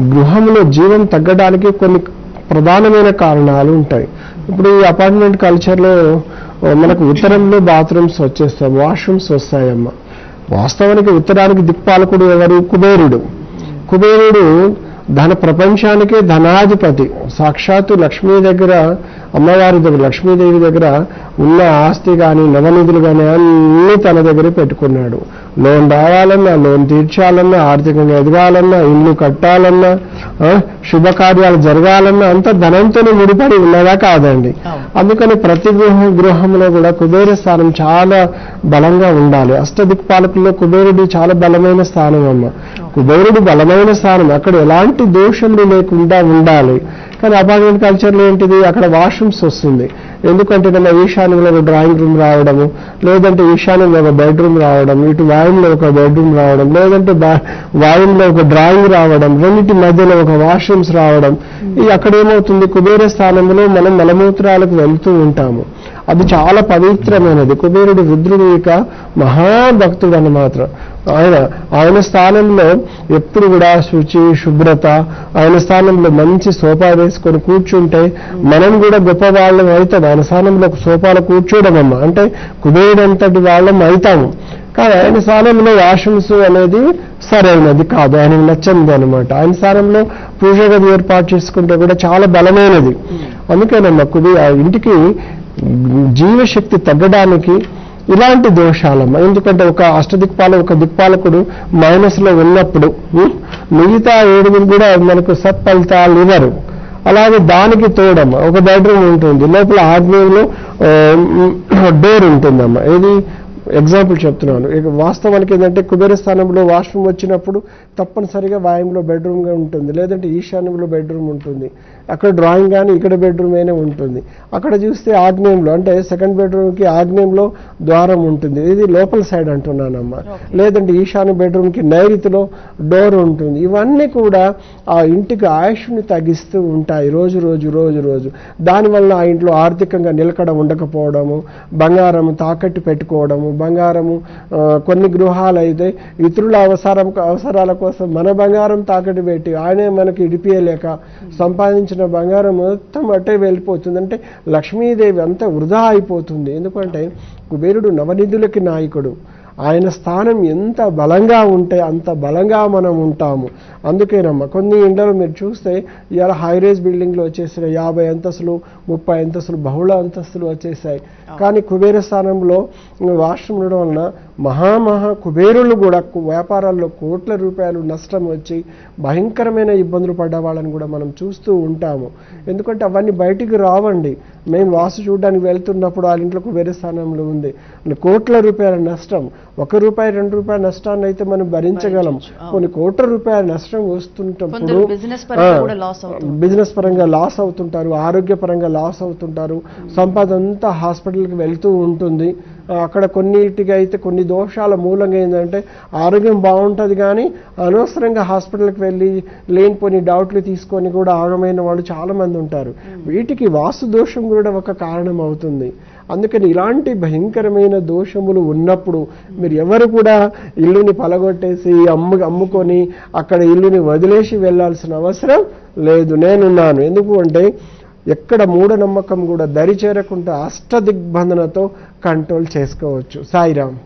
గృహంలో జీవం తగ్గడానికి కొన్ని ప్రధానమైన కారణాలు ఉంటాయి. ఇప్పుడు ఈ అపార్ట్మెంట్ కల్చర్లో మనకు ఉత్తరంలో బాత్రూమ్స్ వచ్చేస్తాయి వాష్రూమ్స్ వస్తాయమ్మ. వాస్తవానికి ఉత్తరానికి దిక్పాలకుడు ఎవరు? కుబేరుడు. కుబేరుడు ధన ప్రపంచానికే ధనాధిపతి. సాక్షాత్తు లక్ష్మీ దగ్గర అమ్మవారి దగ్గర లక్ష్మీదేవి దగ్గర ఉన్న ఆస్తి కానీ నవనిధులు కానీ అన్నీ తన దగ్గరే పెట్టుకున్నాడు. లోన్ రావాలన్నా లోన్ తీర్చాలన్నా ఆర్థికంగా ఎదగాలన్నా ఇల్లు కట్టాలన్నా శుభకార్యాలు జరగాలన్నా అంతా ధనంతోనే ముడిపడి ఉన్నదా కాదండి. అందుకని ప్రతి గృహ గృహంలో కూడా కుబేర స్థానం చాలా బలంగా ఉండాలి. అష్టదిక్పాలకుల్లో కుబేరుడు చాలా బలమైన స్థానం అమ్మ. కుబేరుడు బలమైన స్థానం. అక్కడ ఎలాంటి దోషములు లేకుండా ఉండాలి. కానీ అపార్ట్మెంట్ కల్చర్లో ఏంటిది? అక్కడ వాష్రూమ్స్ వస్తుంది. ఎందుకంటే మన ఈశాన్యంలో ఒక డ్రాయింగ్ రూమ్ రావడము లేదంటే ఈశాన్యంలో ఒక బెడ్రూమ్ రావడం ఇటు వాయుంలో ఒక బెడ్రూమ్ రావడం లేదంటే వాయుంలో ఒక డ్రాయింగ్ రావడం రెండింటి మధ్యలో ఒక వాష్రూమ్స్ రావడం. ఇది అక్కడ ఏమవుతుంది? కుబేర స్థానంలో మనం మలమూత్రాలకు వెళ్తూ ఉంటాము. అది చాలా పవిత్రమైనది. కుబేరుడు రుద్రుడు యొక్క మహాభక్తుడు మాత్రం. ఆయన ఆయన స్థానంలో ఎప్పుడు కూడా శుచి శుభ్రత ఆయన స్థానంలో మంచి సోఫా వేసుకొని కూర్చుంటే మనం కూడా గొప్ప వాళ్ళం అవుతాం. ఆయన స్థానంలో ఒక సోఫాలో కూర్చోవడం అమ్మ అంటే కుబేరుడు వాళ్ళం అవుతాము. కానీ ఆయన స్థానంలో ఆశంసు అనేది సరైనది కాదు. ఆయనకు నచ్చింది అనమాట ఆయన స్థానంలో పూజ గది ఏర్పాటు చేసుకుంటే కూడా చాలా బలమైనది. అందుకేనమ్మా కుబే ఆ ఇంటికి జీవశక్తి తగ్గడానికి ఇలాంటి దోషాలమ్మ. ఎందుకంటే ఒక అష్టదిక్పాల ఒక దిక్పాలకుడు మైనస్లో ఉన్నప్పుడు మిగతా ఏడుగురు కూడా మనకు సత్ఫలితాలు ఇవ్వరు. అలాగే దానికి తోడమ్మ. ఒక బెడ్రూమ్ ఉంటుంది. లోపల ఆగ్నేయంలో డోర్ ఉంటుందమ్మా. ఇది ఎగ్జాంపుల్ చెప్తున్నాను. ఇక వాస్తవానికి ఏంటంటే కుబేర స్థానంలో వాష్రూమ్ వచ్చినప్పుడు తప్పనిసరిగా వాయుంలో బెడ్రూమ్గా ఉంటుంది. లేదంటే ఈశాన్యంలో బెడ్రూమ్ ఉంటుంది. అక్కడ డ్రాయింగ్ కానీ ఇక్కడ బెడ్రూమ్ అయినా ఉంటుంది. అక్కడ చూస్తే ఆగ్నేయంలో అంటే సెకండ్ బెడ్రూమ్కి ఆగ్నేయంలో ద్వారం ఉంటుంది. ఇది లోపల సైడ్ అంటున్నానమ్మా. లేదంటే ఈశాన్య బెడ్రూమ్కి నైరుతిలో డోర్ ఉంటుంది. ఇవన్నీ కూడా ఆ ఇంటికి ఆయుష్ని తగ్గిస్తూ ఉంటాయి రోజు రోజు రోజు రోజు. దానివల్ల ఆ ఇంట్లో ఆర్థికంగా నిలకడ ఉండకపోవడము బంగారం తాకట్టు పెట్టుకోవడము బంగారము కొన్ని గృహాలు అయితే ఇతరుల అవసరం అవసరాల కోసం మన బంగారం తాకట్టు పెట్టి ఆయనే మనకి ఇడిపియలేక సంపాదించిన బంగారం మొత్తం అట్టే వెళ్ళిపోతుంది. అంటే లక్ష్మీదేవి అంతా వృధా అయిపోతుంది. ఎందుకంటే కుబేరుడు నవనిధులకి నాయకుడు. ఆయన స్థానం ఎంత బలంగా ఉంటే అంత బలంగా మనం ఉంటాము. అందుకేనమ్మా కొన్ని ఇండ్లలో మీరు చూస్తే ఇవాళ హైరేజ్ బిల్డింగ్లు వచ్చేసాయి యాభై అంతస్తులు ముప్పై అంతస్తులు బహుళ అంతస్తులు వచ్చేసాయి. కానీ కుబేర స్థానంలో వాష్రూమ్ ఉండడం వలన మహామహా కుబేరులు కూడా వ్యాపారాల్లో కోట్ల రూపాయలు నష్టం వచ్చి భయంకరమైన ఇబ్బందులు పడ్డ వాళ్ళని కూడా మనం చూస్తూ ఉంటాము. ఎందుకంటే అవన్నీ బయటికి రావండి. మేము వాసు చూడడానికి వెళ్తున్నప్పుడు వాళ్ళ ఇంట్లో కుబేర స్థానంలో ఉంది. కోట్ల రూపాయల నష్టం. ఒక రూపాయి రెండు రూపాయల నష్టాన్ని అయితే మనం భరించగలం. కొన్ని కోట్ల రూపాయల నష్టం వస్తుంటప్పుడు బిజినెస్ పరంగా లాస్ అవుతుంటారు. ఆరోగ్య పరంగా లాస్ అవుతుంటారు సంపద అంతా హాస్పిటల్కి వెళ్తూ ఉంటుంది. అక్కడ కొన్నిటికి అయితే కొన్ని దోషాల మూలంగా ఏంటంటే ఆరోగ్యం బాగుంటుంది కానీ అనవసరంగా హాస్పిటల్కి వెళ్ళి లేనిపోని డౌట్లు తీసుకొని కూడా ఆగమైన వాళ్ళు చాలామంది ఉంటారు. వీటికి వాస్తు దోషం కూడా ఒక కారణం అవుతుంది. అందుకని ఇలాంటి భయంకరమైన దోషములు ఉన్నప్పుడు మీరు ఎవరు కూడా ఇల్లుని పలగొట్టేసి అమ్ము అమ్ముకొని అక్కడ ఇల్లుని వదిలేసి వెళ్ళాల్సిన అవసరం లేదు. నేనున్నాను. ఎందుకు అంటే ఎక్కడ మూఢనమ్మకం కూడా దరి చేరకుండా అష్టదిగ్బంధనతో కంట్రోల్ చేసుకోవచ్చు. సాయిరామ్.